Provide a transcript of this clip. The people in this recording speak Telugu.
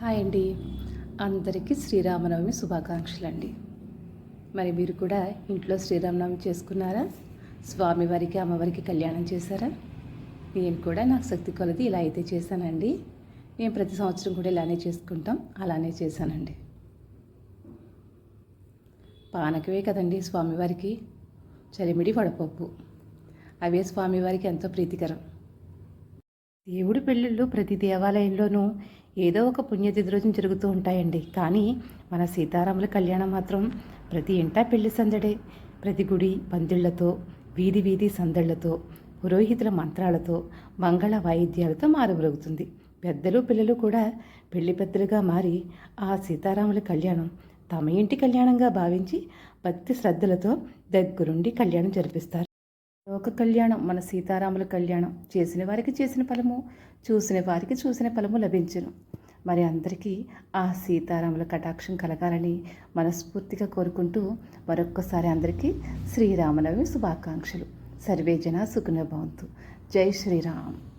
హాయ్ అండి. అందరికీ శ్రీరామనవమి శుభాకాంక్షలు అండి మరి మీరు కూడా ఇంట్లో శ్రీరామనవమి చేసుకున్నారా? స్వామివారికి అమ్మవారికి కళ్యాణం చేశారా? నేను కూడా నాకు శక్తి కొలది ఇలా అయితే చేశానండి. మేము ప్రతి సంవత్సరం కూడా ఇలానే చేసుకుంటాం అలానే చేశానండి. పానకవే కదండి స్వామివారికి చలిమిడి వడపప్పు. అవే స్వామివారికి ఎంతో ప్రీతికరం. దేవుడి పెళ్ళిళ్ళు ప్రతి దేవాలయంలోనూ ఏదో ఒక పుణ్యతిథి రోజున జరుగుతూ ఉంటాయండి. కానీ మన సీతారాముల కళ్యాణం మాత్రం ప్రతి ఇంటా పెళ్ళి సందడే. ప్రతి గుడి పందిళ్ళతో వీధి వీధి సందళ్ళతో పురోహితుల మంత్రాలతో మంగళ వాయిద్యాలతో మారుమ్రోగుతుంది. పెద్దలు పిల్లలు కూడా పెళ్ళి పెద్దలుగా మారి ఆ సీతారాముల కళ్యాణం తమ ఇంటి కళ్యాణంగా భావించి భక్తి శ్రద్ధలతో దగ్గరుండి కళ్యాణం జరిపిస్తారు. లోక కళ్యాణం మన సీతారాముల కళ్యాణం. చేసిన వారికి చేసిన ఫలము చూసిన వారికి చూసిన ఫలము లభించను. మరి అందరికీ ఆ సీతారాముల కటాక్షం కలగాలని మనస్ఫూర్తిగా కోరుకుంటూ మరొక్కసారి అందరికీ శ్రీరామనవమి శుభాకాంక్షలు. సర్వే జన సుఖన భవంతు. జై శ్రీరామ్.